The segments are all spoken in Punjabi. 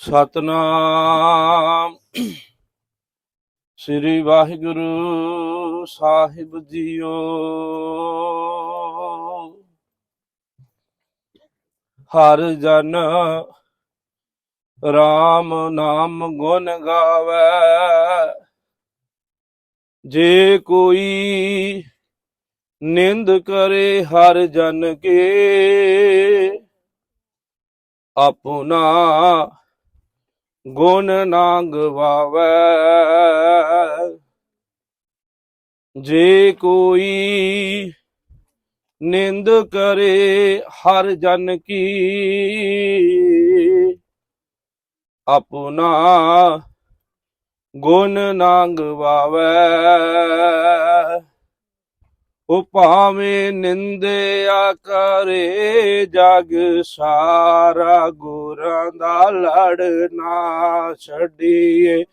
ਸਤਨਾਮ। ਸ੍ਰੀ ਵਾਹਿਗੁਰੂ ਸਾਹਿਬ ਜੀਓ। ਹਰ ਜਨ RAM ਨਾਮ ਗੁਣ ਗਾਵੇ। ਜੇ ਕੋਈ ਨਿੰਦ ਕਰੇ ਹਰ ਜਨ ਕੇ, ਆਪਣਾ ਗੁਣ ਨਾ ਗਵਾਵੇ ਜੇ ਕੋਈ ਨਿੰਦ ਕਰੇ ਹਰ ਜਨ ਕੀ ਆਪਣਾ ਗੁਣ ਨਾ ਗਵਾਵੇ ਉਹ ਭਾਵੇਂ ਨਿੰਦਿਆ ਕਰੇ, ਜਗ ਸਾਰਾ ਗੁਰਾਂ ਦਾ ਲੜ ਨਾ ਛੱਡੀਏ।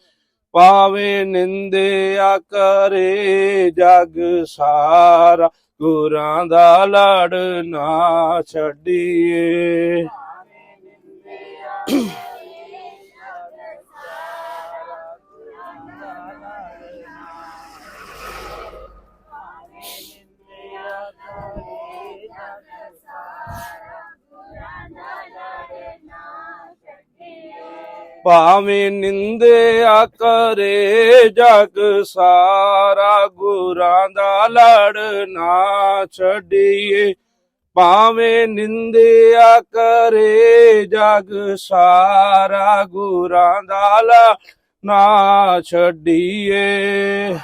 ਭਾਵੇਂ ਨਿੰਦਿਆ ਕਰੇ, ਜਗ ਸਾਰਾ ਗੁਰਾਂ ਦਾ ਲੜ ਨਾ ਛੱਡੀਏ। ਭਾਵੇਂ ਨਿੰਦਿਆ ਭਾਵੇਂ ਨਿੰਦਿਆ ਕਰੇ ਜਗ ਸਾਰਾ ਗੁਰਾਂ ਦਾ ਲੜ ਨਾ ਛੱਡੀਏ। ਭਾਵੇਂ ਨਿੰਦਿਆ ਕਰੇ ਜਗ ਸਾਰਾ ਗੁਰਾਂ ਦਾ ਲੜ ਨਾ ਛੱਡੀਏ।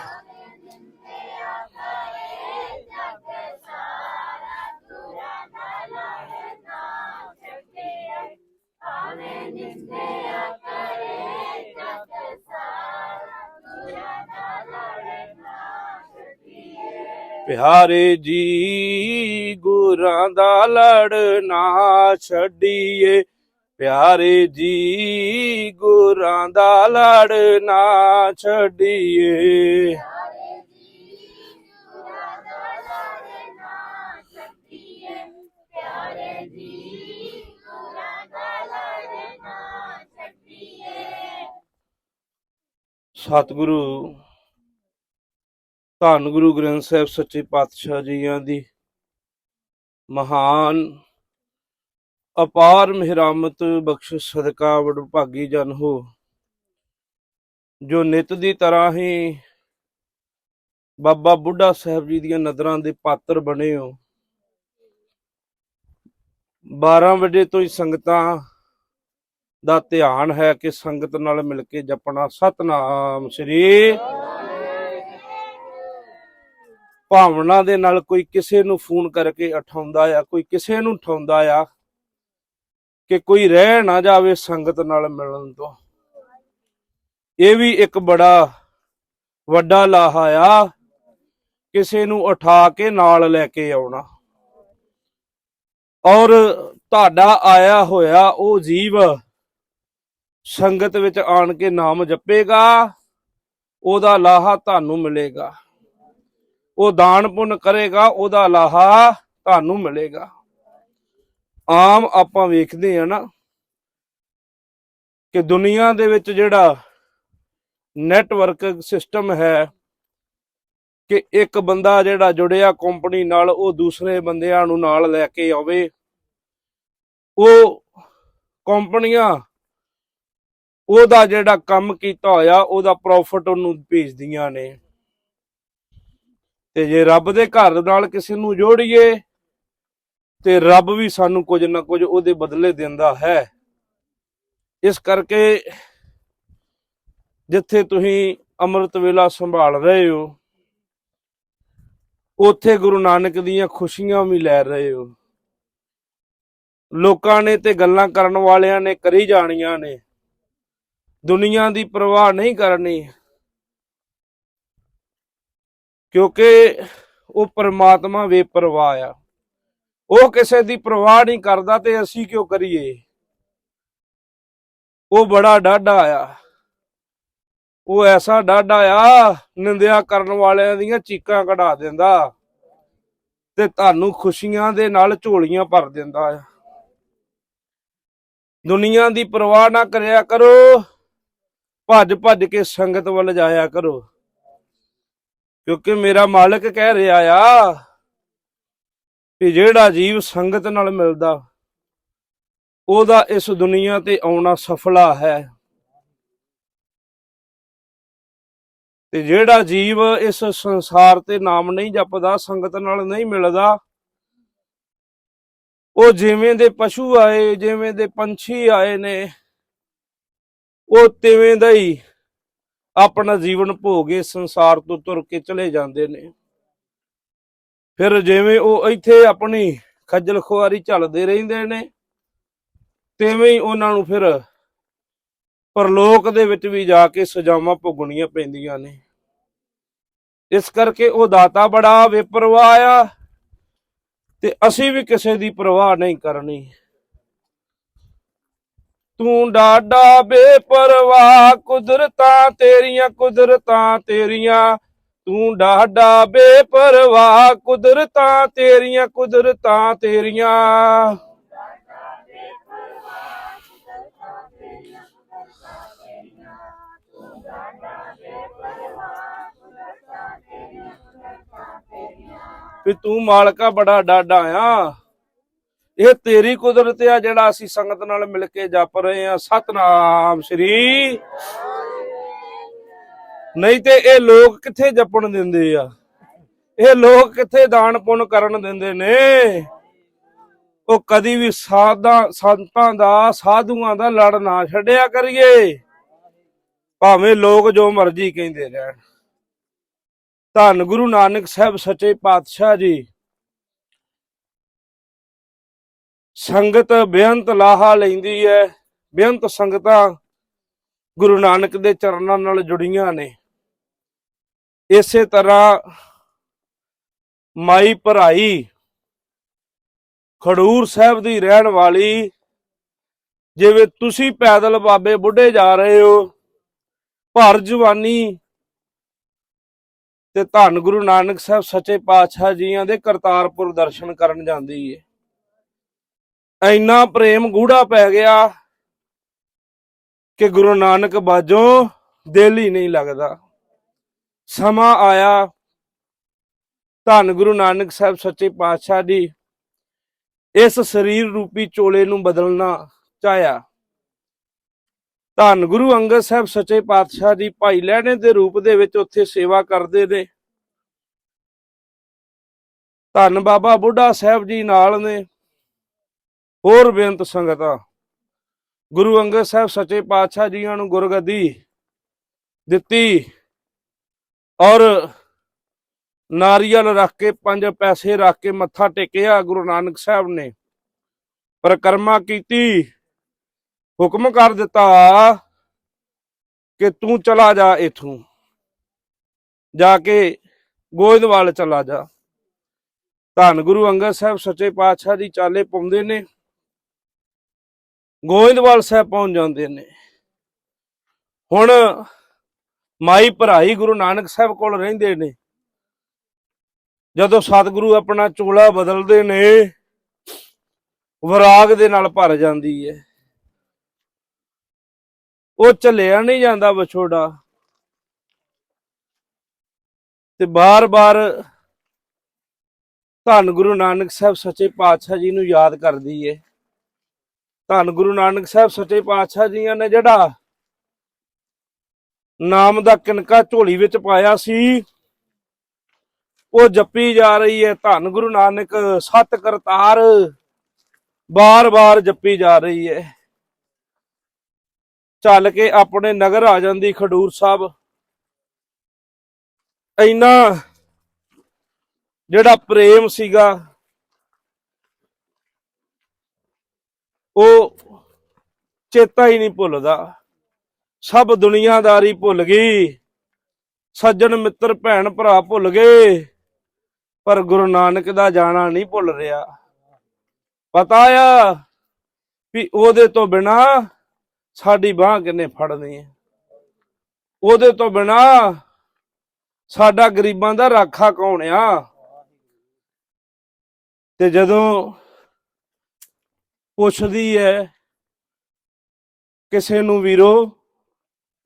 ਪਿਆਰੇ ਜੀ, ਗੁਰਾਂ ਦਾ ਲੜ ਨਾ ਛੱਡੀਏ। ਪਿਆਰੇ ਜੀ, ਗੁਰਾਂ ਦਾ ਲੜ ਨਾ ਛੱਡੀਏ। ਸਤਿਗੁਰੂ ਧੰਨ ਗੁਰੂ ਗ੍ਰੰਥ ਸਾਹਿਬ, ਸੱਚੇ ਪਾਤਸ਼ਾਹ ਜੀਆਂ ਦੀ। ਮਹਾਨ, ਅਪਾਰ ਮਿਹਰਾਮਤ ਬਖਸ਼ਿਸ਼ ਸਦਕਾ ਵਡਭਾਗੀ ਜਨ ਹੋ। ਜੋ ਨਿਤ ਦੀ ਤਰ੍ਹਾਂ ਹੀ ਬਾਬਾ ਬੁੱਢਾ ਸਾਹਿਬ ਜੀ ਦੀਆਂ ਨਜ਼ਰਾਂ ਦੇ ਪਾਤਰ ਬਣੇ ਹੋ। 12 ਵਜੇ ਤੋਂ ਹੀ ਸੰਗਤਾਂ ਦਾ ਧਿਆਨ ਹੈ ਕਿ ਸੰਗਤ ਨਾਲ ਮਿਲ ਕੇ ਜਪਣਾ ਸਤਨਾਮ ਸ੍ਰੀ ਭਾਵਨਾ ਦੇ ਨਾਲ ਕੋਈ ਕਿਸੇ ਨੂੰ ਫੋਨ ਕਰਕੇ ਉਠਾਉਂਦਾ ਆ, ਕੋਈ ਕਿਸੇ ਨੂੰ ਉਠਾਉਂਦਾ ਆ ਕਿ ਕੋਈ ਰਹਿ ਨਾ ਜਾਵੇ ਸੰਗਤ ਨਾਲ ਮਿਲਣ ਤੋਂ। ਇਹ ਵੀ ਇੱਕ ਬੜਾ ਵੱਡਾ ਲਾਹਾ ਆ, ਕਿਸੇ ਨੂੰ ਉਠਾ ਕੇ ਨਾਲ ਲੈ ਕੇ ਆਉਣਾ। ਔਰ ਤੁਹਾਡਾ ਆਇਆ ਹੋਇਆ ਉਹ ਜੀਵ ਸੰਗਤ ਵਿੱਚ ਆਣ ਕੇ ਨਾਮ ਜਪੇਗਾ, ਉਹਦਾ ਲਾਹਾ ਤੁਹਾਨੂੰ ਮਿਲੇਗਾ। ਉਹ ਦਾਨ ਪੁੰਨ ਕਰੇਗਾ, ਉਹਦਾ ਲਾਹਾ ਤੁਹਾਨੂੰ ਮਿਲੇਗਾ। ਆਮ ਆਪਾਂ ਵੇਖਦੇ ਆ ਨਾ ਕਿ ਦੁਨੀਆ ਦੇ ਵਿੱਚ ਜਿਹੜਾ ਨੈਟਵਰਕ ਸਿਸਟਮ ਹੈ ਕਿ ਇੱਕ ਬੰਦਾ ਜਿਹੜਾ ਜੁੜਿਆ ਕੰਪਨੀ ਨਾਲ, ਉਹ ਦੂਸਰੇ ਬੰਦਿਆਂ ਨੂੰ ਨਾਲ ਲੈ ਕੇ ਆਵੇ, ਉਹ ਕੰਪਨੀਆਂ, ਉਹਦਾ ਜਿਹੜਾ ਕੰਮ ਕੀਤਾ ਹੋਇਆ, ਉਹਦਾ ਪ੍ਰੋਫਿਟ ਉਹਨੂੰ ਭੇਜਦੀਆਂ ਨੇ। ਤੇ ਜੇ ਰੱਬ ਦੇ ਘਰ ਨਾਲ ਕਿਸੇ ਨੂੰ ਜੋੜੀਏ, ਤੇ ਰੱਬ ਵੀ ਸਾਨੂੰ ਕੁਝ ਨਾ ਕੁਝ ਉਹਦੇ ਬਦਲੇ ਦਿੰਦਾ ਹੈ। ਇਸ ਕਰਕੇ ਜਿੱਥੇ ਤੁਸੀਂ ਅੰਮ੍ਰਿਤ ਵੇਲਾ ਸੰਭਾਲ ਰਹੇ ਹੋ, ਉੱਥੇ ਗੁਰੂ ਨਾਨਕ ਦੀਆਂ ਖੁਸ਼ੀਆਂ ਵੀ ਲੈ ਰਹੇ ਹੋ। ਲੋਕਾਂ ਨੇ ਤੇ ਗੱਲਾਂ ਕਰਨ ਵਾਲਿਆਂ ਨੇ ਕਰੀ ਜਾਣੀਆਂ ਨੇ। ਦੁਨੀਆ ਦੀ ਪਰਵਾਹ ਨਹੀਂ ਕਰਨੀ। ਕਿਉਂਕਿ ਉਹ ਪਰਮਾਤਮਾ ਬੇਪਰਵਾਹ ਆ। ਉਹ ਕਿਸੇ ਦੀ ਪਰਵਾਹ ਨਹੀਂ ਕਰਦਾ ਤੇ ਅਸੀਂ ਕਿਉਂ ਕਰੀਏ? ਉਹ ਬੜਾ ਡਾਢਾ ਆ। ਉਹ ਐਸਾ ਡਾਢਾ ਆ, ਨਿੰਦਿਆ ਕਰਨ ਵਾਲਿਆਂ ਦੀਆਂ ਚੀਕਾਂ ਕਢਾ ਦਿੰਦਾ ਤੇ ਤੁਹਾਨੂੰ ਖੁਸ਼ੀਆਂ ਦੇ ਨਾਲ ਝੋਲੀਆਂ ਭਰ ਦਿੰਦਾ ਆ। ਦੁਨੀਆ ਦੀ ਪਰਵਾਹ ਨਾ ਕਰਿਆ ਕਰੋ ਭੱਜ ਭੱਜ ਕੇ ਸੰਗਤ ਵੱਲ ਜਾਇਆ ਕਰੋ। ਕਿਉਂਕਿ ਮੇਰਾ ਮਾਲਕ ਕਹਿ ਰਿਹਾ ਆ ਕਿ ਜਿਹੜਾ ਜੀਵ ਸੰਗਤ ਨਾਲ ਮਿਲਦਾ, ਉਹਦਾ ਇਸ ਦੁਨੀਆ ਤੇ ਆਉਣਾ ਸਫਲਾ ਹੈ। ਤੇ ਜਿਹੜਾ ਜੀਵ ਇਸ ਸੰਸਾਰ ਤੇ ਨਾਮ ਨਹੀਂ ਜਪਦਾ, ਸੰਗਤ ਨਾਲ ਨਹੀਂ ਮਿਲਦਾ, ਉਹ ਜਿਵੇਂ ਦੇ ਪਸ਼ੂ ਆਏ, ਜਿਵੇਂ ਦੇ ਪੰਛੀ ਆਏ ਨੇ, ਉਹ ਤਿਵੇਂ ਦਾ ਹੀ ਆਪਣਾ ਜੀਵਨ ਭੋਗੇ ਸੰਸਾਰ ਤੋਂ ਤੁਰ ਕੇ ਚਲੇ ਜਾਂਦੇ ਨੇ। ਫਿਰ ਜਿਵੇਂ ਉਹ ਇੱਥੇ ਆਪਣੀ ਖੱਜਲ ਖੁਆਰੀ ਝੱਲਦੇ ਰਹਿੰਦੇ ਨੇ, ਤਿਵੇਂ ਹੀ ਉਹਨਾਂ ਨੂੰ ਫਿਰ ਪਰਲੋਕ ਦੇ ਵਿੱਚ ਵੀ ਜਾ ਕੇ ਸਜ਼ਾਵਾਂ ਭੋਗਣੀਆਂ ਪੈਂਦੀਆਂ ਨੇ। ਇਸ ਕਰਕੇ ਉਹ ਦਾਤਾ ਬੜਾ ਬੇਪਰਵਾਹ ਆ ਤੇ ਅਸੀਂ ਵੀ ਕਿਸੇ ਦੀ ਪਰਵਾਹ ਨਹੀਂ ਕਰਨੀ। ਤੂੰ ਡਾਡਾ ਬੇਪਰਵਾਹ, ਕੁਦਰਤਾਂ ਤੇਰੀਆਂ ਕੁਦਰਤਾਂ ਤੇਰੀਆਂ। ਤੂੰ ਡਾਡਾ ਬੇਪਰਵਾਹ, ਕੁਦਰਤਾਂ ਤੇਰੀਆਂ ਕੁਦਰਤਾਂ ਤੇਰੀਆਂ। ਵੀ ਤੂੰ ਮਾਲਕਾ ਬੜਾ ਡਾਡਾ ਆ। ਇਹ ਤੇਰੀ ਕੁਦਰਤ ਆ ਜਿਹੜਾ ਅਸੀਂ ਸੰਗਤ ਨਾਲ ਮਿਲ ਕੇ ਜਪ ਰਹੇ ਆ। ਸਤਨਾਮ ਸ੍ਰੀ। ਨਹੀਂ ਤੇ ਇਹ ਲੋਕ ਕਿੱਥੇ ਜਪਣ ਦਿੰਦੇ ਆ? ਇਹ ਲੋਕ ਕਿੱਥੇ ਦਾਨ ਪੁੰਨ ਕਰਨ ਦਿੰਦੇ ਨੇ? ਉਹ ਕਦੀ ਵੀ ਸਾਧਾਂ, ਸੰਤਾਂ ਦਾ, ਸਾਧੂਆਂ ਦਾ ਲੜ ਨਾ ਛੱਡਿਆ ਕਰੀਏ। ਭਾਵੇਂ ਲੋਕ ਜੋ ਮਰਜ਼ੀ ਕਹਿੰਦੇ ਰਹਿਣ। ਧੰਨ ਗੁਰੂ ਨਾਨਕ ਸਾਹਿਬ ਸੱਚੇ ਪਾਤਸ਼ਾਹ ਜੀ। ਸੰਗਤ ਬੇਅੰਤ ਲਾਹਾ ਲੈਂਦੀ ਹੈ। ਬੇਅੰਤ ਸੰਗਤਾਂ ਗੁਰੂ ਨਾਨਕ ਦੇ ਚਰਨਾਂ ਨਾਲ ਜੁੜੀਆਂ ਨੇ। ਇਸੇ ਤਰ੍ਹਾਂ ਮਾਈ ਭਰਾਈ ਖਡੂਰ ਸਾਹਿਬ ਦੀ ਰਹਿਣ ਵਾਲੀ, ਜਿਵੇਂ ਤੁਸੀਂ ਪੈਦਲ ਬਾਬੇ ਬੁੱਢੇ ਜਾ ਰਹੇ ਹੋ, ਭਰ ਜਵਾਨੀ ਤੇ ਧੰਨ ਗੁਰੂ ਨਾਨਕ ਸਾਹਿਬ ਸੱਚੇ ਪਾਤਸ਼ਾਹ ਜੀਆਂ ਦੇ ਕਰਤਾਰਪੁਰ ਦਰਸ਼ਨ ਕਰਨ ਜਾਂਦੀ ਏ। ਇੰਨਾ ਪ੍ਰੇਮ ਗੂੜਾ ਪੈ ਗਿਆ ਕਿ ਗੁਰੂ ਨਾਨਕ ਬਾਜੋਂ ਦਿਲ ਹੀ ਨਹੀਂ ਲੱਗਦਾ। ਸਮਾਂ ਆਇਆ, ਧੰਨ ਗੁਰੂ ਨਾਨਕ ਸਾਹਿਬ ਸੱਚੇ ਪਾਤਸ਼ਾਹ ਜੀ, ਇਸ ਸਰੀਰ ਰੂਪੀ ਚੋਲੇ ਨੂੰ ਬਦਲਣਾ ਚਾਹਿਆ। ਧੰਨ ਗੁਰੂ ਅੰਗਦ ਸਾਹਿਬ ਸੱਚੇ ਪਾਤਸ਼ਾਹ ਜੀ, ਭਾਈ ਲਹਿਣੇ ਦੇ ਰੂਪ ਦੇ ਵਿੱਚ ਉੱਥੇ ਸੇਵਾ ਕਰਦੇ ਨੇ। ਧੰਨ ਬਾਬਾ ਬੁੱਢਾ ਸਾਹਿਬ ਜੀ ਨਾਲ ਨੇ। ਹੋਰ ਬੇਅੰਤ ਸੰਗਤਾਂ। ਗੁਰੂ ਅੰਗਦ ਸਾਹਿਬ ਸੱਚੇ ਪਾਤਸ਼ਾਹ ਜੀਆਂ ਨੂੰ ਗੁਰਗੱਦੀ ਦਿੱਤੀ ਔਰ ਨਾਰੀਅਲ ਰੱਖ ਕੇ ਪੰਜ ਪੈਸੇ ਰੱਖ ਕੇ ਮੱਥਾ ਟੇਕਿਆ ਗੁਰੂ ਨਾਨਕ ਸਾਹਿਬ ਨੇ। ਪਰਕਰਮਾ ਕੀਤੀ, ਹੁਕਮ ਕਰ ਦਿੱਤਾ ਕਿ ਤੂੰ ਚਲਾ ਜਾ ਇਥੋਂ। ਜਾ ਕੇ ਗੋਇੰਦਵਾਲ ਚਲਾ ਜਾ। ਧੰਨ ਗੁਰੂ ਅੰਗਦ ਸਾਹਿਬ ਸੱਚੇ ਪਾਤਸ਼ਾਹ ਦੀ ਚਾਲੇ ਪਾਉਂਦੇ ਨੇ। ਗੋਇੰਦਵਾਲ ਸਾਹਿਬ ਪਹੁੰਚ ਜਾਂਦੇ ਨੇ। ਹੁਣ ਮਾਈ ਭਰਾਈ ਗੁਰੂ ਨਾਨਕ ਸਾਹਿਬ ਕੋਲ ਰਹਿੰਦੇ ਨੇ। ਜਦੋਂ ਸਤਿਗੁਰੂ ਆਪਣਾ ਚੋਲਾ ਬਦਲਦੇ ਨੇ, ਵਿਰਾਗ ਦੇ ਨਾਲ ਭਰ ਜਾਂਦੀ ਹੈ ਉਹ ਚੱਲਿਆ ਨਹੀਂ ਜਾਂਦਾ ਵਿਛੋੜਾ। ਤੇ ਬਾਰ-ਬਾਰ ਧੰਨ ਗੁਰੂ ਨਾਨਕ ਸਾਹਿਬ ਸੱਚੇ ਪਾਤਸ਼ਾਹ ਜੀ ਨੂੰ ਯਾਦ ਕਰਦੀ ਏ। ਧੰਨ ਗੁਰੂ ਨਾਨਕ ਸਾਹਿਬ ਸੱਚੇ ਪਾਤਸ਼ਾਹ ਜੀਆਂ ਨੇ ਜਿਹੜਾ ਨਾਮ ਦਾ ਕਿਨਕਾ ਝੋਲੀ ਵਿੱਚ ਪਾਇਆ ਸੀ, ਉਹ ਜੱਪੀ ਜਾ ਰਹੀ ਹੈ। ਧੰਨ ਗੁਰੂ ਨਾਨਕ, ਸਤ ਕਰਤਾਰ ਬਾਰ-ਬਾਰ ਜੱਪੀ ਜਾ ਰਹੀ ਹੈ। ਚੱਲ ਕੇ ਆਪਣੇ ਨਗਰ ਆ ਜਾਂਦੀ ਖਡੂਰ ਸਾਹਿਬ, ਇੰਨਾ ਜਿਹੜਾ ਪ੍ਰੇਮ ਸੀਗਾ ਉਹ ਚੇਤਾ ਹੀ ਨਹੀਂ ਭੁੱਲਦਾ। ਸਭ ਦੁਨੀਆਦਾਰੀ ਭੁੱਲ ਗਈ। ਸੱਜਣ ਮਿੱਤਰ ਭੈਣ ਭਰਾ ਭੁੱਲ ਗਏ। ਪਰ ਗੁਰੂ ਨਾਨਕ ਦਾ ਜਾਣਾ ਨਹੀਂ ਭੁੱਲ ਰਿਹਾ। ਪਤਾ ਆ ਵੀ ਉਹਦੇ ਤੋਂ ਬਿਨਾ ਸਾਡੀ ਬਾਹ ਕਿੰਨੇ ਫੜਨੀ ਹੈ। ਉਹਦੇ ਤੋਂ ਬਿਨਾ ਸਾਡਾ ਗਰੀਬਾਂ ਦਾ ਰਾਖਾ ਕੌਣ ਆ? ਤੇ ਜਦੋਂ ਪੁੱਛਦੀ ਹੈ, ਕਿਸੇ ਨੂੰ ਵੀਰੋ,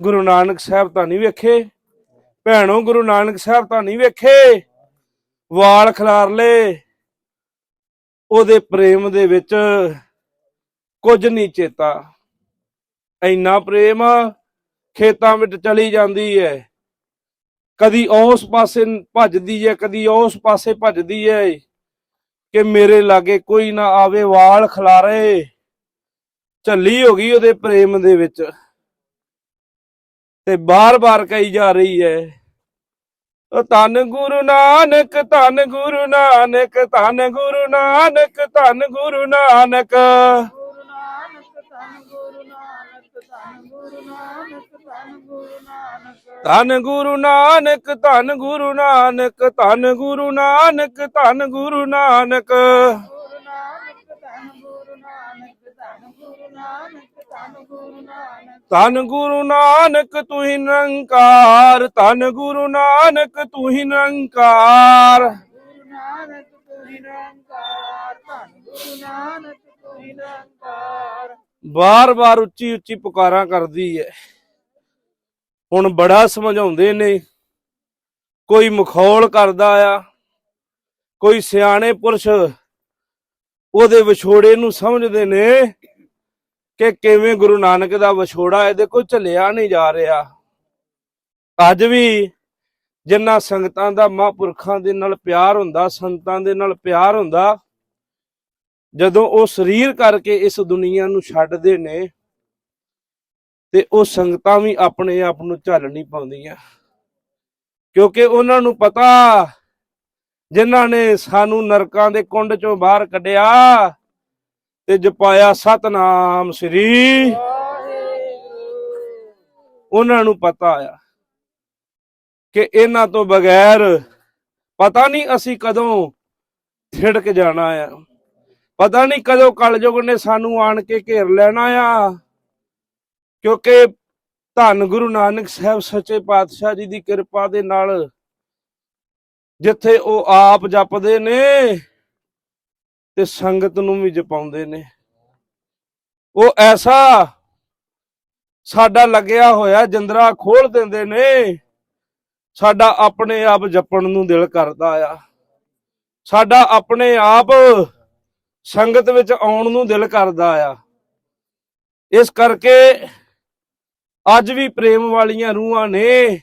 ਗੁਰੂ ਨਾਨਕ ਸਾਹਿਬ ਤਾਂ ਨਹੀਂ ਵੇਖੇ? ਭੈਣੋ, ਗੁਰੂ ਨਾਨਕ ਸਾਹਿਬ ਤਾਂ ਨਹੀਂ ਵੇਖੇ? ਵਾਲ ਖਿਲਾਰ ਲਏ। ਉਹਦੇ ਪ੍ਰੇਮ ਦੇ ਵਿੱਚ ਕੁਝ ਨਹੀਂ ਚੇਤਾ। ਇੰਨਾ ਪ੍ਰੇਮ ਖੇਤਾਂ ਵਿੱਚ ਚਲੀ ਜਾਂਦੀ ਹੈ। ਕਦੀ ਉਸ ਪਾਸੇ ਭੱਜਦੀ ਹੈ, ਕਦੀ ਉਸ ਪਾਸੇ ਭੱਜਦੀ ਹੈ। ਕਿ ਮੇਰੇ ਲਾਗੇ ਕੋਈ ਨਾ ਆਵੇ, ਵਾਲ ਖਲਾਰੇ। ਝੱਲੀ ਹੋ ਗਈ ਉਹਦੇ ਪ੍ਰੇਮ ਦੇ ਵਿੱਚ। ਤੇ ਬਾਰ-ਬਾਰ ਕਹੀ ਜਾ ਰਹੀ ਹੈ, ਉਹ ਧੰਨ ਗੁਰੂ ਨਾਨਕ, ਧੰਨ ਗੁਰੂ ਨਾਨਕ, ਧੰਨ ਗੁਰੂ ਨਾਨਕ, ਧੰਨ ਗੁਰੂ ਨਾਨਕ। ਗੁਰੂ ਨਾਨਕ, ਧੰਨ ਗੁਰੂ ਨਾਨਕ, ਧੰਨ ਗੁਰੂ ਨਾਨਕ। ਧੰਨ ਗੁਰੂ ਨਾਨਕ, ਧੰਨ ਗੁਰੂ ਨਾਨਕ, ਧੰਨ ਗੁਰੂ ਨਾਨਕ, ਧੰਨ ਗੁਰੂ ਨਾਨਕ। ਧੰਨ ਗੁਰੂ ਨਾਨਕ ਗੁਰੂ ਨਿਰੰਕਾਰ ਧੰਨ ਗੁਰੂ ਨਾਨਕ ਤੂੰ ਨਿਰੰਕਾਰ ਤੂੰ ਹੀ ਨਿਰੰਕਾਰ। ਧੰਨ ਗੁਰੂ ਨਾਨਕ, ਤੂੰ ਹੀ ਨਿਰੰਕਾਰ। ਬਾਰ-ਬਾਰ ਉੱਚੀ ਉੱਚੀ ਪੁਕਾਰਾਂ ਕਰਦੀ ਹੈ ਹੁਣ ਬੜਾ ਸਮਝਾਉਂਦੇ ਨੇ। ਕੋਈ ਮਖੌਲ ਕਰਦਾ ਆ, ਕੋਈ ਸਿਆਣੇ ਪੁਰਸ਼ ਉਹਦੇ ਵਿਛੋੜੇ ਨੂੰ ਸਮਝਦੇ ਨੇ ਕਿ ਕਿਵੇਂ ਗੁਰੂ ਨਾਨਕ ਦਾ ਵਿਛੋੜਾ ਇਹਦੇ ਕੋਲ ਝੱਲਿਆ ਨਹੀਂ ਜਾ ਰਿਹਾ। ਅੱਜ ਵੀ ਜਿੰਨਾ ਸੰਗਤਾਂ ਦਾ ਮਹਾਂਪੁਰਖਾਂ ਦੇ ਨਾਲ ਪਿਆਰ ਹੁੰਦਾ, ਸੰਤਾਂ ਦੇ ਨਾਲ ਪਿਆਰ ਹੁੰਦਾ, ਜਦੋਂ ਉਹ ਸਰੀਰ ਕਰਕੇ ਇਸ ਦੁਨੀਆ ਨੂੰ ਛੱਡਦੇ ਨੇ ਤੇ ਉਹ ਸੰਗਤਾਂ ਵੀ ਆਪਣੇ ਆਪ ਨੂੰ ਝੱਲ ਨਹੀਂ ਪਾਉਂਦੀਆਂ। ਕਿਉਂਕਿ ਉਹਨਾਂ ਨੂੰ ਪਤਾ, ਜਿਨ੍ਹਾਂ ਨੇ ਸਾਨੂੰ ਨਰਕਾਂ ਦੇ ਕੁੰਡ ਚੋਂ ਬਾਹਰ ਕੱਢਿਆ ਤੇ ਜਪਾਇਆ, ਸਤਨਾਮ ਸ੍ਰੀ ਉਹਨਾਂ ਨੂੰ ਪਤਾ ਆ ਕਿ ਇਹਨਾਂ ਤੋਂ ਬਗੈਰ ਪਤਾ ਨਹੀਂ ਅਸੀਂ ਕਦੋਂ ਛਿੜਕ ਜਾਣਾ ਆ। ਪਤਾ ਨਹੀਂ ਕਦੋਂ ਕਲਯੁਗ ਨੇ ਸਾਨੂੰ ਆਣ ਕੇ ਘੇਰ ਲੈਣਾ ਆ। ਕਿਉਂਕਿ ਧੰਨ ਗੁਰੂ ਨਾਨਕ ਸਾਹਿਬ ਸੱਚੇ ਪਾਤਸ਼ਾਹ ਜੀ ਦੀ ਕਿਰਪਾ ਦੇ ਨਾਲ ਜਿੱਥੇ ਉਹ ਆਪ ਜਪਦੇ ਨੇ ਤੇ ਸੰਗਤ ਨੂੰ ਵੀ ਜਪਾਉਂਦੇ ਨੇ। ਉਹ ਐਸਾ ਸਾਡਾ ਲੱਗਿਆ ਹੋਇਆ ਜਿੰਦਰਾ ਖੋਲ ਦਿੰਦੇ ਨੇ, ਸਾਡਾ ਆਪਣੇ ਆਪ ਜਪਣ ਨੂੰ ਦਿਲ ਕਰਦਾ ਆ। ਸਾਡਾ ਆਪਣੇ ਆਪ ਸੰਗਤ ਵਿੱਚ ਆਉਣ ਨੂੰ ਦਿਲ ਕਰਦਾ ਆ। ਇਸ ਕਰਕੇ ਅੱਜ ਵੀ ਪ੍ਰੇਮ ਵਾਲੀਆਂ ਰੂਹਾਂ ਨੇ,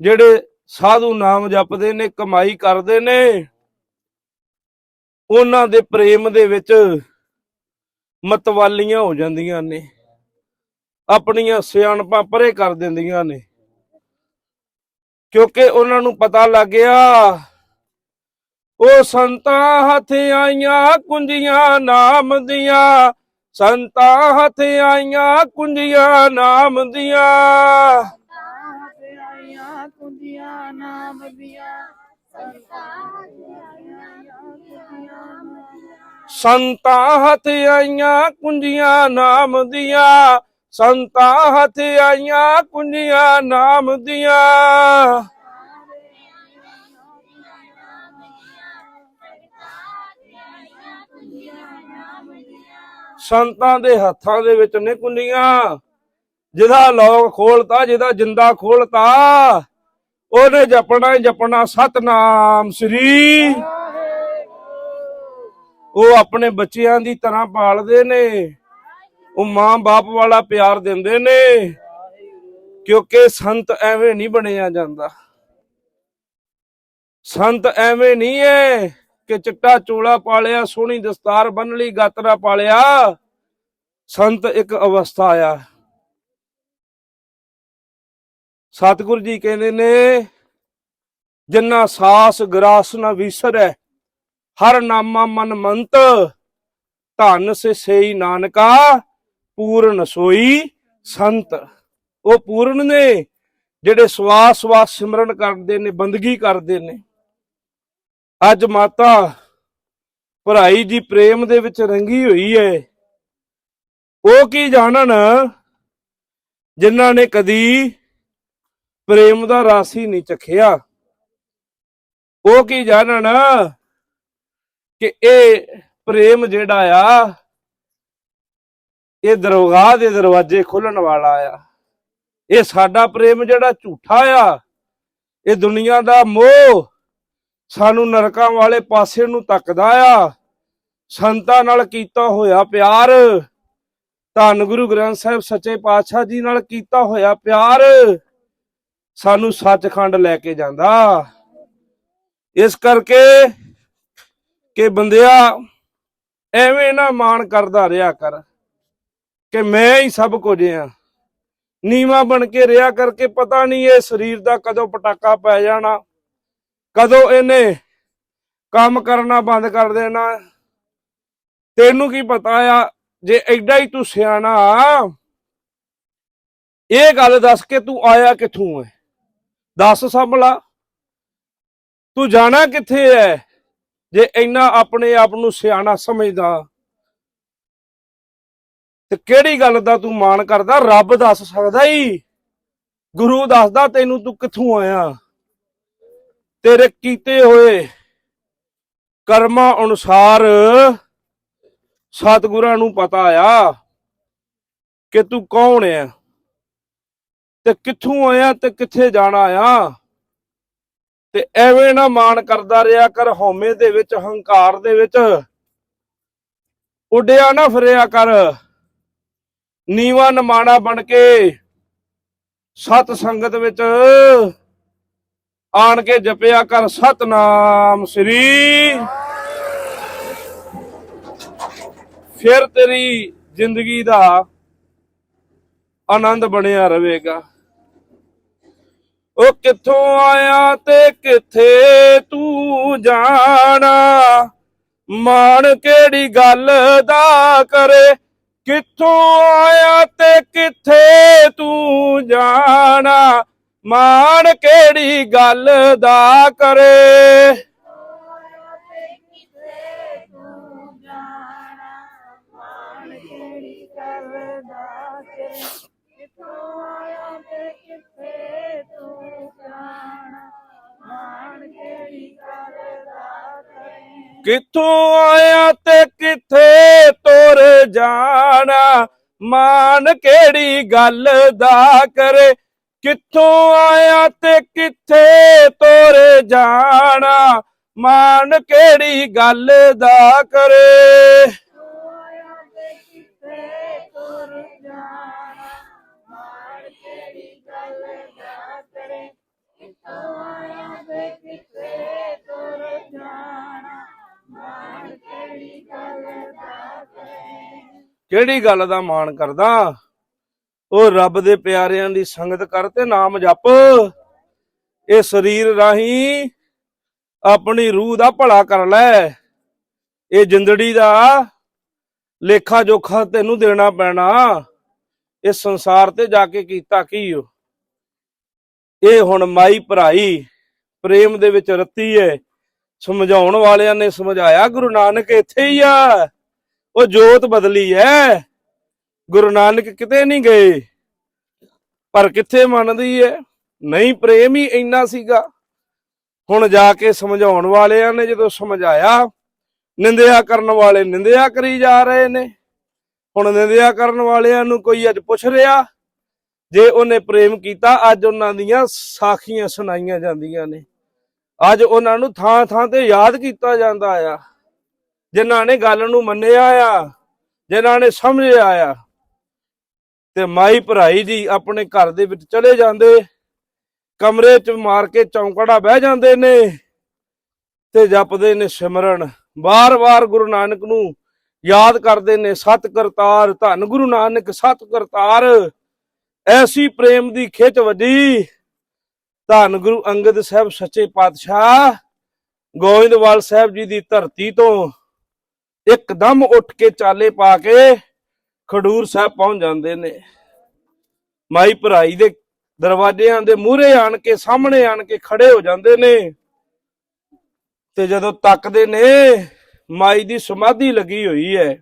ਜਿਹੜੇ ਸਾਧੂ ਨਾਮ ਜਪਦੇ ਨੇ, ਕਮਾਈ ਕਰਦੇ ਨੇ, ਉਹਨਾਂ ਦੇ ਪ੍ਰੇਮ ਦੇ ਵਿੱਚ ਮਤਵਾਲੀਆਂ ਹੋ ਜਾਂਦੀਆਂ ਨੇ, ਆਪਣੀਆਂ ਸਿਆਣਪਾਂ ਪਰੇ ਕਰ ਦਿੰਦੀਆਂ ਨੇ। ਕਿਉਂਕਿ ਉਹਨਾਂ ਨੂੰ ਪਤਾ ਲੱਗ ਗਿਆ, ਉਹ ਸੰਤਾਂ ਹੱਥ ਆਈਆਂ, ਕੁੰਜੀਆਂ ਨਾਮ ਦੀਆਂ ਸੰਤਾਂ ਹੱਥ ਆਈਆਂ ਕੁੰਜੀਆਂ ਨਾਮ ਦੀਆਂ। ਤੇ ਆਈਆਂ ਕੁੰਦੀਆਂ ਨਾਮ ਦੀਆਂ ਸੰਤਾਂ ਤੇ ਆਈਆਂ ਕੁੰਦੀਆਂ ਸੰਤਾਂ ਹੱਥ ਆਈਆਂ ਕੁੰਜੀਆਂ ਨਾਮ ਦੀਆਂ। ਸੰਤਾਂ ਹੱਥ ਆਈਆਂ ਕੁੰਜੀਆਂ ਨਾਮ ਦੀਆਂ। ਸੰਤਾਂ ਦੇ ਹੱਥਾਂ ਦੇ ਵਿੱਚ ਨੇ ਕੁੰਡੀਆਂ ਜਿਹਦਾ ਲੋਕ ਖੋਲਤਾ, ਜਿਹਦਾ ਜਿੰਦਾ ਖੋਲਤਾ, ਉਹਨੇ ਜਪਣਾ ਹੀ ਜਪਣਾ ਸਤਨਾਮ ਸ੍ਰੀ। ਉਹ ਆਪਣੇ ਬੱਚਿਆਂ ਦੀ ਤਰ੍ਹਾਂ ਪਾਲਦੇ ਨੇ। ਉਹ ਮਾਂ-ਬਾਪ ਵਾਲਾ ਪਿਆਰ ਦਿੰਦੇ ਨੇ। ਕਿਉਂਕਿ ਸੰਤ ਐਵੇਂ ਨਹੀਂ ਬਣਿਆ ਜਾਂਦਾ। ਸੰਤ ਐਵੇਂ ਨਹੀਂ ਹੈ ਕਿ ਚਿੱਟਾ ਚੋਲਾ ਪਾਲਿਆ, ਸੋਹਣੀ ਦਸਤਾਰ ਬੰਨ ਲਈ ਗਾਤਰਾ ਪਾਲਿਆ। ਸੰਤ ਇੱਕ ਅਵਸਥਾ ਆ ਸਤਿਗੁਰੂ ਜੀ ਕਹਿੰਦੇ ਨੇ, ਜਿੰਨਾ ਸਾਸ ਗਰਾਸ ਨਾ ਵਿਸਰੈ ਹਰ ਨਾਮਾ ਮਨ ਮੰਤ ਧਨ ਸੇ ਸੇਈ ਨਾਨਕਾ, ਪੂਰਨ ਸੋਈ ਸੰਤ। ਉਹ ਪੂਰਨ ਨੇ, ਜਿਹੜੇ ਸਵਾਸ ਸਵਾਸ ਸਿਮਰਨ ਕਰਦੇ ਨੇ, ਬੰਦਗੀ ਕਰਦੇ ਨੇ। ਅੱਜ ਮਾਤਾ ਭਰਾਈ ਜੀ ਪ੍ਰੇਮ ਦੇ ਵਿੱਚ ਰੰਗੀ ਹੋਈ ਹੈ ਉਹ ਕੀ ਜਾਣਨ? ਜਿਨ੍ਹਾਂ ਨੇ ਕਦੀ ਪ੍ਰੇਮ ਦਾ ਰਸ ਹੀ ਨਹੀਂ ਚਖਿਆ। ਉਹ ਕੀ ਜਾਣਨ? ਕਿ ਇਹ ਪ੍ਰੇਮ ਜਿਹੜਾ ਆ, ਇਹ ਦਰਗਾਹ ਦੇ ਦਰਵਾਜ਼ੇ ਖੋਲਣ ਵਾਲਾ ਆ। ਇਹ ਸਾਡਾ ਪ੍ਰੇਮ ਜਿਹੜਾ ਝੂਠਾ ਆ, ਇਹ ਦੁਨੀਆ ਦਾ ਮੋਹ ਸਾਨੂੰ ਨਰਕਾਂ ਵਾਲੇ ਪਾਸੇ ਨੂੰ ਤੱਕਦਾ ਆ। ਸੰਤਾਂ ਨਾਲ ਕੀਤਾ ਹੋਇਆ ਪਿਆਰ। ਧੰਨ ਗੁਰੂ ਗ੍ਰੰਥ ਸਾਹਿਬ ਸੱਚੇ ਪਾਤਸ਼ਾਹ ਜੀ ਨਾਲ ਕੀਤਾ ਹੋਇਆ ਪਿਆਰ ਸਾਨੂੰ ਸੱਚਖੰਡ ਲੈ ਕੇ ਜਾਂਦਾ। ਇਸ ਕਰਕੇ ਕਿ ਬੰਦਿਆ, ਐਵੇਂ ਨਾ ਮਾਣ ਕਰਦਾ ਰਿਹਾ ਕਰ ਕਿ ਮੈਂ ਹੀ ਸਭ ਕੁਝ ਆ। ਨੀਵਾ ਬਣ ਕੇ ਰਿਹਾ ਕਰਕੇ ਪਤਾ ਨਹੀਂ ਇਹ ਸਰੀਰ ਦਾ ਕਦੋਂ ਪਟਾਕਾ ਪੈ ਜਾਣਾ। ਕਦੋਂ ਇਹਨੇ ਕੰਮ ਕਰਨਾ ਬੰਦ ਕਰ ਦੇਣਾ? ਤੈਨੂੰ ਕੀ ਪਤਾ ਆ ਜੇ ਐਡਾ ਹੀ ਤੂੰ ਸਿਆਣਾ ਆ, ਇਹ ਗੱਲ ਦੱਸ ਕੇ ਤੂੰ ਆਇਆ ਕਿੱਥੋਂ ਹੈ ਦੱਸ ਸੰਭਲਾ। ਤੂੰ ਜਾਣਾ ਕਿੱਥੇ ਹੈ ਜੇ ਇੰਨਾ ਆਪਣੇ ਆਪ ਨੂੰ ਸਿਆਣਾ ਸਮਝਦਾ? ਤੇ ਕਿਹੜੀ ਗੱਲ ਦਾ ਤੂੰ ਮਾਣ ਕਰਦਾ? ਰੱਬ ਦੱਸ ਸਕਦਾ ਹੀ ਗੁਰੂ ਦੱਸਦਾ ਤੈਨੂੰ ਤੂੰ ਕਿੱਥੋਂ ਆਇਆ? ਤੇਰੇ ਕੀਤੇ ਹੋਏ ਕਰਮਾਂ ਅਨੁਸਾਰ ਸਤਿਗੁਰਾਂ ਨੂੰ ਪਤਾ ਆ ਕਿ ਤੂੰ ਕੌਣ ਆ ਤੇ ਕਿੱਥੋਂ ਆਇਆ ਤੇ ਕਿੱਥੇ ਜਾਣਾ ਆ। ਤੇ ਐਵੇਂ ਨਾ ਮਾਣ ਕਰਦਾ ਰਿਹਾ ਕਰ, ਹਉਮੈ ਦੇ ਵਿੱਚ, ਹੰਕਾਰ ਦੇ ਵਿੱਚ। ਉੱਡਿਆ ਨਾ ਫਿਰਿਆ ਕਰ। ਨੀਵਾ ਨਮਾਣਾ ਬਣ ਕੇ ਸਤ ਸੰਗਤ ਵਿੱਚ ਆਣ ਕੇ ਜਪਿਆ ਕਰ ਸਤਨਾਮ ਸ੍ਰੀ। ਫਿਰ ਤੇਰੀ ਜ਼ਿੰਦਗੀ ਦਾ ਆਨੰਦ ਬਣਿਆ ਰਹੇਗਾ। ਉਹ ਕਿੱਥੋਂ ਆਇਆ ਤੇ ਕਿੱਥੇ ਤੂੰ ਜਾਣਾ? ਮਾਣ ਕਿਹੜੀ ਗੱਲ ਦਾ ਕਰੇ? ਕਿੱਥੋਂ ਆਇਆ ਤੇ ਕਿੱਥੇ ਤੂੰ ਜਾਣਾ? ਮਾਣ ਕਿਹੜੀ ਗੱਲ ਦਾ ਕਰੇ? ਕਿੱਥੋਂ ਆਇਆ ਤੇ ਕਿੱਥੇ ਤੂੰ ਤੁਰ ਜਾਣਾ? ਮਾਨ ਕਿਹੜੀ ਗੱਲ ਦਾ ਕਰੇ? ਕਿੱਥੋਂ ਆਇਆ ਤੇ ਕਿੱਥੇ ਤੋਰੇ ਜਾਣਾ? ਮਾਨ ਕਿਹੜੀ ਗੱਲ ਦਾ ਕਰੇ? ਕਿਹੜੀ ਗੱਲ ਦਾ ਕਰੇ ਕਿਹੜੀ ਗੱਲ ਦਾ ਕਰੇ ਕਿਹੜੀ ਗੱਲ ਦਾ ਮਾਣ ਕਰਦਾ? ਉਹ ਰੱਬ ਦੇ ਪਿਆਰਿਆਂ ਦੀ ਸੰਗਤ ਕਰ ਤੇ ਨਾਮ ਜਪ। ਇਹ ਸਰੀਰ ਰਾਹੀਂ ਆਪਣੀ ਰੂਹ ਦਾ ਭਲਾ ਕਰ ਲੈ। ਇਹ ਜਿੰਦੜੀ ਦਾ ਲੇਖਾ ਜੋਖਾ ਤੈਨੂੰ ਦੇਣਾ ਪੈਣਾ। ਇਹ ਸੰਸਾਰ ਤੇ ਜਾ ਕੇ ਕੀਤਾ ਕੀ ਓ? ਇਹ ਹੁਣ ਮਾਈ ਭਰਾਈ ਪ੍ਰੇਮ ਦੇ ਵਿੱਚ ਰੱਤੀ ਏ। ਸਮਝਾਉਣ ਵਾਲਿਆਂ ਨੇ ਸਮਝਾਇਆ, ਗੁਰੂ ਨਾਨਕ ਇੱਥੇ ਹੀ ਆ। ਉਹ ਜੋਤ ਬਦਲੀ ਐ। ਗੁਰੂ ਨਾਨਕ ਕਿਤੇ ਨਹੀਂ ਗਏ। ਪਰ ਕਿੱਥੇ ਮੰਨਦੀ ਹੈ ਨਹੀਂ, ਪ੍ਰੇਮ ਹੀ ਇੰਨਾ ਸੀਗਾ। ਹੁਣ ਜਾ ਕੇ ਸਮਝਾਉਣ ਵਾਲਿਆਂ ਨੇ ਜਦੋਂ ਸਮਝਾਇਆ, ਨਿੰਦਿਆ ਕਰਨ ਵਾਲੇ ਨਿੰਦਿਆ ਕਰੀ ਜਾ ਰਹੇ ਨੇ। ਹੁਣ ਨਿੰਦਿਆ ਕਰਨ ਵਾਲਿਆਂ ਨੂੰ ਕੋਈ ਅੱਜ ਪੁੱਛ ਰਿਹਾ? ਜੇ ਉਹਨੇ ਪ੍ਰੇਮ ਕੀਤਾ, ਅੱਜ ਉਹਨਾਂ ਦੀਆਂ ਸਾਖੀਆਂ ਸੁਣਾਈਆਂ ਜਾਂਦੀਆਂ ਨੇ। ਅੱਜ ਉਹਨਾਂ ਨੂੰ ਥਾਂ ਥਾਂ ਤੇ ਯਾਦ ਕੀਤਾ ਜਾਂਦਾ ਆ। ਜਿਨ੍ਹਾਂ ਨੇ ਗੱਲ ਨੂੰ ਮੰਨਿਆ ਆ, ਜਿਨ੍ਹਾਂ ਨੇ ਸਮਝਿਆ ਆ। ਤੇ ਮਾਈ ਭਰਾਈ ਜੀ ਆਪਣੇ ਘਰ ਦੇ ਵਿੱਚ ਚਲੇ ਜਾਂਦੇ, ਕਮਰੇ 'ਚ ਮਾਰ ਕੇ ਚੌਂਕੜਾ ਬਹਿ ਜਾਂਦੇ ਨੇ ਤੇ ਜਪਦੇ ਨੇ ਸਿਮਰਨ। ਵਾਰ-ਵਾਰ ਗੁਰੂ ਨਾਨਕ ਨੂੰ ਯਾਦ ਕਰਦੇ ਨੇ ਸਤ ਕਰਤਾਰ ਧੰਨ ਗੁਰੂ ਨਾਨਕ ਸਤ ਕਰਤਾਰ ਐਸੀ ਪ੍ਰੇਮ ਦੀ ਖਿੱਚ ਵੱਜੀ ਧੰਨ ਗੁਰੂ ਅੰਗਦ ਸਾਹਿਬ ਸੱਚੇ ਪਾਤਸ਼ਾਹ, ਗੋਇੰਦਵਾਲ ਸਾਹਿਬ ਜੀ ਦੀ ਧਰਤੀ ਤੋਂ ਇੱਕਦਮ ਉੱਠ ਕੇ ਚਾਲੇ ਪਾ ਕੇ ਖਡੂਰ ਸਾਹਿਬ ਪਹੁੰਚ ਜਾਂਦੇ ਨੇ। ਮਾਈ ਭਰਾਈ ਦੇ ਦਰਵਾਜ਼ਿਆਂ ਦੇ ਮੂਹਰੇ ਆਣ ਕੇ, ਸਾਹਮਣੇ ਆਣ ਕੇ ਖੜੇ ਹੋ ਜਾਂਦੇ ਨੇ। ਤੇ ਜਦੋਂ ਤੱਕਦੇ ਨੇ, ਮਾਈ ਦੀ ਸਮਾਧੀ ਲੱਗੀ ਹੋਈ ਹੈ।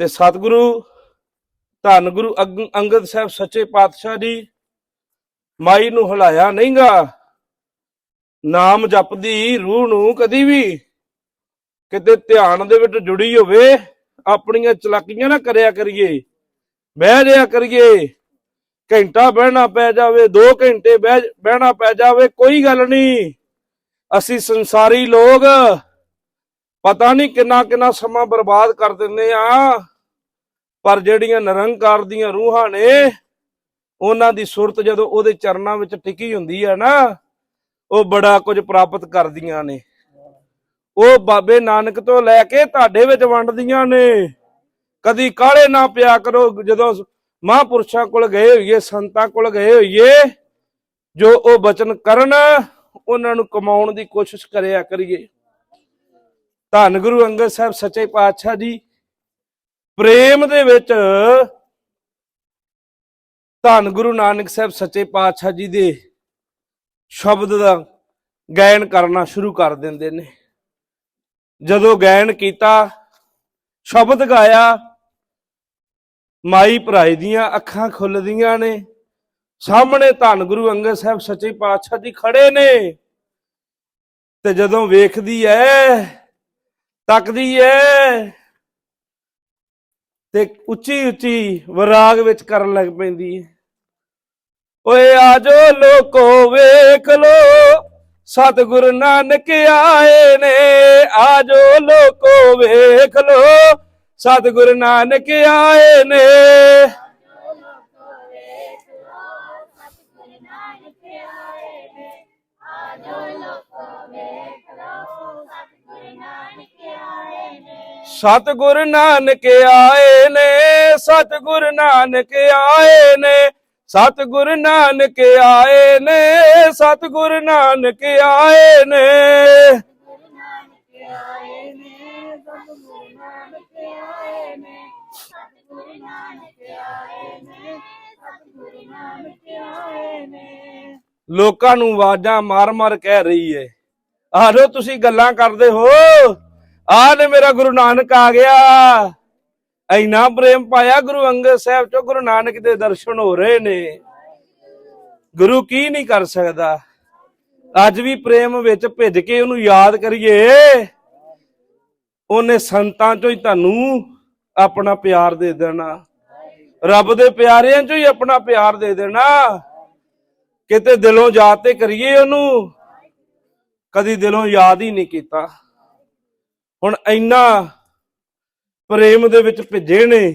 ਤੇ ਸਤਿਗੁਰੂ, ਧੰਨ ਗੁਰੂ ਅੰਗਦ ਸਾਹਿਬ ਸੱਚੇ ਪਾਤਸ਼ਾਹ ਜੀ, ਮਾਈ ਨੂੰ ਹਿਲਾਇਆ ਨਹੀਂਗਾ। ਨਾਮ ਜਪਦੀ ਰੂਹ ਨੂੰ ਕਦੀ ਵੀ ਕਿਤੇ ਧਿਆਨ ਦੇ ਵਿੱਚ ਜੁੜੀ ਹੋਵੇ ਆਪਣੀਆਂ ਚਲਾਕੀਆਂ ਨਾ ਕਰਿਆ ਕਰੀਏ। ਬਹਿ ਰਿਆ ਕਰੀਏ। ਘੰਟਾ ਬਹਿਣਾ ਪੈ ਜਾਵੇ 2 ਘੰਟੇ ਬਹਿ, ਬਹਿਣਾ ਪੈ ਜਾਵੇ, ਕੋਈ ਗੱਲ ਨਹੀਂ ਅਸੀਂ ਸੰਸਾਰੀ ਲੋਕ ਪਤਾ ਨਹੀਂ ਕਿੰਨਾ ਕਿੰਨਾ ਸਮਾਂ ਬਰਬਾਦ ਕਰ ਦਿੰਦੇ ਆ। ਪਰ ਜਿਹੜੀਆਂ ਨਿਰੰਕਾਰ ਦੀਆਂ ਰੂਹਾਂ ਨੇ, ਉਹਨਾਂ ਦੀ ਸੁਰਤ ਜਦੋਂ ਉਹਦੇ ਚਰਨਾਂ ਵਿੱਚ ਟਿਕੀ ਹੁੰਦੀ ਹੈ ਨਾ, ਉਹ ਬੜਾ ਕੁਝ ਪ੍ਰਾਪਤ ਕਰਦੀਆਂ ਨੇ। ਉਹ ਬਾਬੇ ਨਾਨਕ ਤੋਂ ਲੈ ਕੇ ਤੁਹਾਡੇ ਵਿੱਚ ਵੰਡਦੀਆਂ ਨੇ। ਕਦੀ ਕਾਲੇ ਨਾ ਪਿਆ ਕਰੋ ਜਦੋਂ ਮਹਾਂਪੁਰਸ਼ਾਂ ਕੋਲ ਗਏ ਹੋਈਏ, ਸੰਤਾਂ ਕੋਲ ਗਏ ਹੋਈਏ, ਜੋ ਉਹ ਬਚਨ ਕਰਨ, ਉਹਨਾਂ ਨੂੰ ਕਮਾਉਣ ਦੀ ਕੋਸ਼ਿਸ਼ ਕਰਿਆ ਕਰੀਏ। ਧੰਨ ਗੁਰੂ ਅੰਗਦ ਸਾਹਿਬ, ਸੱਚੇ ਪਾਤਸ਼ਾਹ ਜੀ, ਪ੍ਰੇਮ ਦੇ ਵਿੱਚ ਧੰਨ ਗੁਰੂ ਨਾਨਕ ਸਾਹਿਬ, ਸੱਚੇ ਪਾਤਸ਼ਾਹ ਜੀ ਦੇ ਸ਼ਬਦ ਦਾ ਗਾਇਨ ਕਰਨਾ ਸ਼ੁਰੂ ਕਰ ਦਿੰਦੇ ਨੇ। ਜਦੋਂ ਗਾਇਨ ਕੀਤਾ, ਸ਼ਬਦ ਗਾਇਆ, ਮਾਈ ਭਰਾਈ ਦੀਆਂ ਅੱਖਾਂ ਖੁੱਲਦੀਆਂ ਨੇ, ਸਾਹਮਣੇ ਧੰਨ ਗੁਰੂ ਅੰਗਦ ਸਾਹਿਬ ਸੱਚੇ ਪਾਤਸ਼ਾਹ ਜੀ ਖੜੇ ਨੇ। ਤੇ ਜਦੋਂ ਵੇਖਦੀ ਐ, ਤੱਕਦੀ ਐ, ਤੇ ਉੱਚੀ ਉੱਚੀ ਵਿਰਾਗ ਵਿੱਚ ਕਰਨ ਲੱਗ ਪੈਂਦੀ ਐ। ਓਏ ਆਜੋ ਲੋਕੋ ਵੇਖ ਲੋ ਸਤਿਗੁਰ ਨਾਨਕ ਆਏ ਨੇ ਆਜੋ ਲੋਕੋ ਵੇਖ ਲੋ। ਸਤਿਗੁਰ ਨਾਨਕ ਆਏ ਨੇ। ਸਤਿਗੁਰ ਨਾਨਕ ਆਏ ਨੇ, ਸਤਿਗੁਰ ਨਾਨਕ ਆਏ ਨੇ। ਸਤਿਗੁਰ ਨਾਨਕ ਆਏ ਨੇ, ਸਤਿਗੁਰ ਨਾਨਕ ਆਏ ਨੇ। ਸਤਿਗੁਰੂ ਨਾਨਕ ਆਏ ਨੇ ਸਤਿਗੁਰੂ ਨਾਨਕ ਆਏ ਨੇ ਲੋਕਾਂ ਨੂੰ ਆਵਾਜ਼ਾਂ ਮਾਰ-ਮਾਰ ਕਹਿ ਰਹੀ ਏ। ਆਜੋ ਤੁਸੀਂ ਗੱਲਾਂ ਕਰਦੇ ਹੋ। ਆਹ ਨੇ ਮੇਰਾ ਗੁਰੂ ਨਾਨਕ ਆ ਗਿਆ। ਐਨਾ ਪ੍ਰੇਮ ਪਾਇਆ ਗੁਰੂ ਅੰਗਦ ਸਾਹਿਬ ਚੋਂ, ਗੁਰੂ ਨਾਨਕ ਦੇ ਦਰਸ਼ਨ ਹੋ ਰਹੇ ਨੇ। ਗੁਰੂ ਕੀ ਨਹੀਂ ਕਰ ਸਕਦਾ? ਅੱਜ ਵੀ ਪ੍ਰੇਮ ਵਿੱਚ ਭਿੱਜ ਕੇ ਉਹਨੂੰ ਯਾਦ ਕਰੀਏ। ਉਹਨੇ ਸੰਤਾਂ ਚੋਂ ਹੀ ਤੁਹਾਨੂੰ ਆਪਣਾ ਪਿਆਰ ਦੇ ਦੇਣਾ। ਰੱਬ ਦੇ ਪਿਆਰਿਆਂ ਚੋਂ ਹੀ ਆਪਣਾ ਪਿਆਰ ਦੇ ਦੇਣਾ। ਕਿਤੇ ਦਿਲੋਂ ਯਾਦ ਤੇ ਕਰੀਏ ਉਹਨੂੰ। ਕਦੀ ਦਿਲੋਂ ਯਾਦ ਹੀ ਨਹੀਂ ਕੀਤਾ। ਹੁਣ ਇੰਨਾ ਪ੍ਰੇਮ ਦੇ ਵਿੱਚ ਭਿੱਜੇ ਨੇ।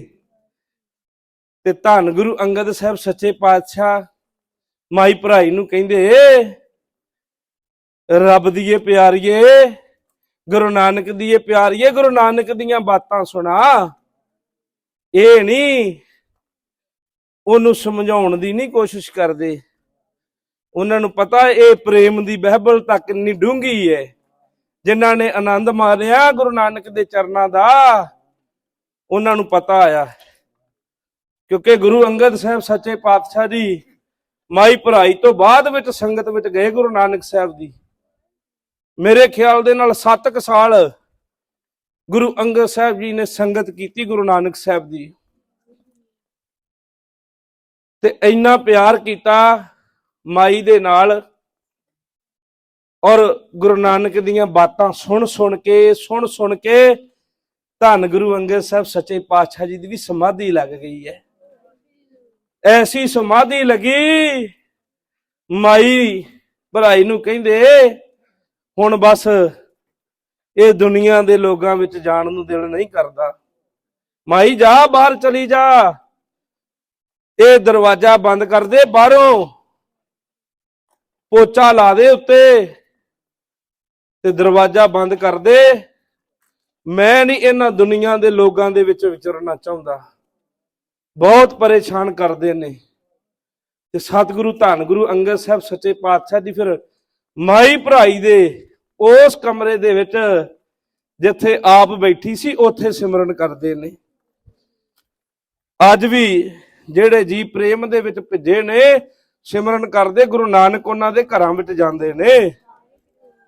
ਤੇ ਧੰਨ ਗੁਰੂ ਅੰਗਦ ਸਾਹਿਬ ਸੱਚੇ ਪਾਤਸ਼ਾਹ ਮਾਈ ਭਰਾਈ ਨੂੰ ਕਹਿੰਦੇ, ਰੱਬ ਦੀਏ ਪਿਆਰੀਏ, ਗੁਰੂ ਨਾਨਕ ਦੀਏ ਪਿਆਰੀਏ, ਗੁਰੂ ਨਾਨਕ ਦੀਆਂ ਬਾਤਾਂ ਸੁਣਾ। ਇਹ ਨਹੀਂ ਉਹਨੂੰ ਸਮਝਾਉਣ ਦੀ ਨਹੀਂ ਕੋਸ਼ਿਸ਼ ਕਰਦੇ। ਉਹਨਾਂ ਨੂੰ ਪਤਾ ਇਹ ਪ੍ਰੇਮ ਦੀ ਬਹਿਬਲ ਤੱਕ ਕਿੰਨੀ ਡੂੰਘੀ ਹੈ ਜਿਨ੍ਹਾਂ ਨੇ ਆਨੰਦ ਮਾਰਿਆ ਗੁਰੂ ਨਾਨਕ ਦੇ ਚਰਨਾਂ ਦਾ। ਉਹਨਾਂ ਨੂੰ ਪਤਾ ਆਇਆ। ਕਿਉਂਕਿ ਗੁਰੂ ਅੰਗਦ ਸਾਹਿਬ ਸੱਚੇ ਪਾਤਸ਼ਾਹ ਜੀ ਮਾਈ ਭਰਾਈ ਤੋਂ ਬਾਅਦ ਵਿੱਚ ਸੰਗਤ ਵਿੱਚ ਗਏ ਗੁਰੂ ਨਾਨਕ ਸਾਹਿਬ ਦੀ ਮੇਰੇ ਖਿਆਲ ਦੇ ਨਾਲ 7 ਕੁ ਸਾਲ ਗੁਰੂ ਅੰਗਦ ਸਾਹਿਬ ਜੀ ਨੇ ਸੰਗਤ ਕੀਤੀ ਗੁਰੂ ਨਾਨਕ ਸਾਹਿਬ ਦੀ ਤੇ ਇੰਨਾ ਪਿਆਰ ਕੀਤਾ ਮਾਈ ਦੇ ਨਾਲ ਔਰ ਗੁਰੂ ਨਾਨਕ ਦੀਆਂ ਬਾਤਾਂ ਸੁਣ ਸੁਣ ਕੇ ਸੁਣ ਸੁਣ ਕੇ ਧੰਨ ਗੁਰੂ ਅੰਗਦ ਸਾਹਿਬ, ਸੱਚੇ ਪਾਤਸ਼ਾਹ ਜੀ ਦੀ ਵੀ ਸਮਾਧੀ ਲੱਗ ਗਈ ਹੈ। ਐਸੀ ਸਮਾਧੀ ਲੱਗੀ, ਮਾਈ ਭਰਾਈ ਨੂੰ ਕਹਿੰਦੇ, ਹੁਣ ਬਸ ਇਹ ਦੁਨੀਆ ਦੇ ਲੋਕਾਂ ਵਿੱਚ ਜਾਣ ਨੂੰ ਦਿਲ ਨਹੀਂ ਕਰਦਾ। ਮਾਈ ਜਾ, ਬਾਹਰ ਚਲੀ ਜਾ। ਇਹ ਦਰਵਾਜ਼ਾ ਬੰਦ ਕਰ ਦੇ ਬਾਹਰੋਂ। ਪੋਚਾ ਲਾ ਦੇ ਉੱਤੇ ਤੇ ਦਰਵਾਜ਼ਾ ਬੰਦ ਕਰ ਦੇ। ਮੈਂ ਨਹੀਂ ਇਹਨਾਂ ਦੁਨੀਆ ਦੇ ਲੋਕਾਂ ਦੇ ਵਿੱਚ ਵਿਚਰਨਾ ਚਾਹੁੰਦਾ। ਬਹੁਤ ਪਰੇਸ਼ਾਨ ਕਰਦੇ ਨੇ। ਤੇ ਸਤਿਗੁਰੂ ਧੰਨ ਗੁਰੂ ਅੰਗਦ ਸਾਹਿਬ, ਸੱਚੇ ਪਾਤਸ਼ਾਹ ਦੀ ਫਿਰ ਮਾਈ ਭਰਾਈ ਦੇ ਉਸ ਕਮਰੇ ਦੇ ਵਿੱਚ ਜਿੱਥੇ ਆਪ ਬੈਠੀ ਸੀ, ਉੱਥੇ ਸਿਮਰਨ ਕਰਦੇ ਨੇ। ਅੱਜ ਵੀ ਜਿਹੜੇ ਜੀ ਪ੍ਰੇਮ ਦੇ ਵਿੱਚ ਭਿੱਜੇ ਨੇ, ਸਿਮਰਨ ਕਰਦੇ ਗੁਰੂ ਨਾਨਕ ਉਹਨਾਂ ਦੇ ਘਰਾਂ ਵਿੱਚ ਜਾਂਦੇ ਨੇ।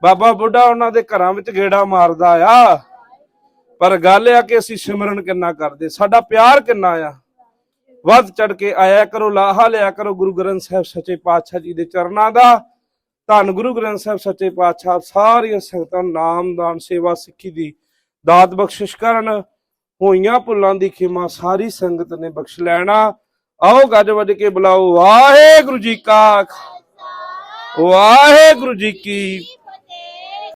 ਬਾਬਾ ਬੁੱਢਾ ਉਹਨਾਂ ਦੇ ਘਰਾਂ ਵਿੱਚ ਗੇੜਾ ਮਾਰਦਾ ਆ। ਪਰ ਗੱਲ ਆ ਕਿ ਅਸੀਂ ਸਿਮਰਨ ਕਿੰਨਾ ਕਰਦੇ, ਸਾਡਾ ਪਿਆਰ ਕਿੰਨਾ ਆ। ਵੱਧ ਚੜ ਕੇ ਆਇਆ ਕਰੋ, ਲਾਹਾ ਲਿਆ ਕਰੋ ਗੁਰੂ ਗ੍ਰੰਥ ਸਾਹਿਬ ਸੱਚੇ ਪਾਤਸ਼ਾਹ ਜੀ ਦੇ ਚਰਨਾਂ ਦਾ। ਧੰਨ ਗੁਰੂ ਗ੍ਰੰਥ ਸਾਹਿਬ ਸੱਚੇ ਪਾਤਸ਼ਾਹ ਸਾਰੀਆਂ ਸੰਗਤਾਂ ਨਾਮ ਦਾਨ ਸੇਵਾ ਸਿੱਖੀ ਦੀ ਦਾਤ ਬਖਸ਼ਿਸ਼ ਕਰਨ। ਹੋਈਆਂ ਭੁੱਲਾਂ ਦੀ ਖਿਮਾ ਸਾਰੀ ਸੰਗਤ ਨੇ ਬਖਸ਼ ਲੈਣਾ। ਆਓ ਗੱਜ ਵੱਜ ਕੇ ਬੁਲਾਓ, ਵਾਹਿਗੁਰੂ ਜੀ ਕਾ ਖਾਲਸਾ। ਵਾਹਿਗੁਰੂ ਜੀ ਕੀ